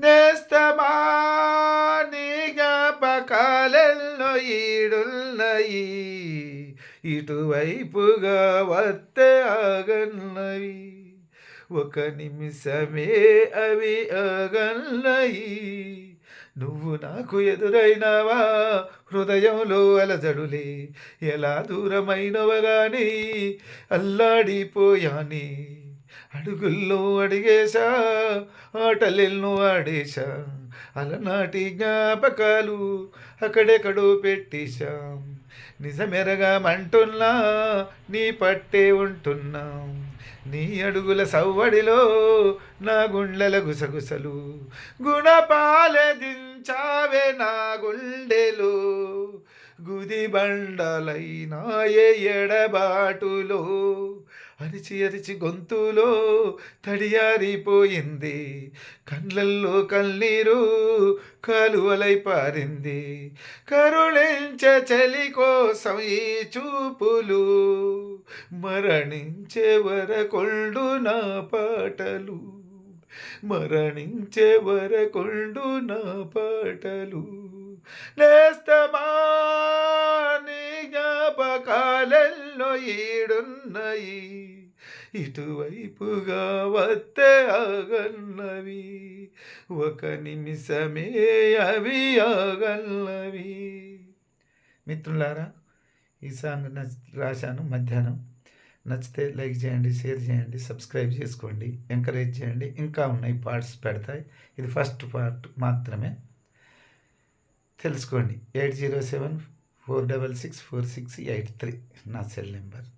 నేస్తమా నీ జ్ఞాపకాలెల్లో ఈడున్నయి ఇటువైపుగా వస్తే ఆగన్నవి ఒక నిమిషమే అవి ఆగన్నయి. నువ్వు నాకు ఎదురైనవా? హృదయంలో అలజడులే. ఎలా దూరమైనవగాని? అల్లాడిపోయాని. అడుగుల్లో అడిగేశా ఆటలెల్ను ఆడేశా అలనాటి జ్ఞాపకాలు అక్కడెక్కడో పెట్టేశాం. నిజమెరగమంటున్నా నీ పట్టే ఉంటున్నాం. నీ అడుగుల సవ్వడిలో నా గుండెల గుసగుసలు. గుణపాలదించావే నా గుండె గుదిబండలైనాయే ఎడబాటులో. అరిచి అరిచి గొంతులో తడియారిపోయింది. కండ్లల్లో కన్నీరు కాలువలై పారింది. కరుణించ చలి కోసం ఈ చూపులు మరణించే వరకొండు నా పాటలు. మరణించే వరకొండు నా పాటలు. నేస్తమా పాపకాలెల్లో ఈడున్నయి ఇటువైపుగా వస్తే ఆగన్నవి ఒక నిమిషమే అవి ఆగన్నవి. మిత్రులారా ఈ సాంగ్ నచ్ రాశాను మధ్యాహ్నం. నచ్చితే లైక్ చేయండి షేర్ చేయండి సబ్స్క్రైబ్ చేసుకోండి ఎంకరేజ్ చేయండి. ఇంకా ఉన్నాయి పార్ట్స్ పెడతాయి. ఇది ఫస్ట్ పార్ట్ మాత్రమే. తెలుసుకోండి. Eight zero seven four double six four six eight three నా సెల్ నెంబర్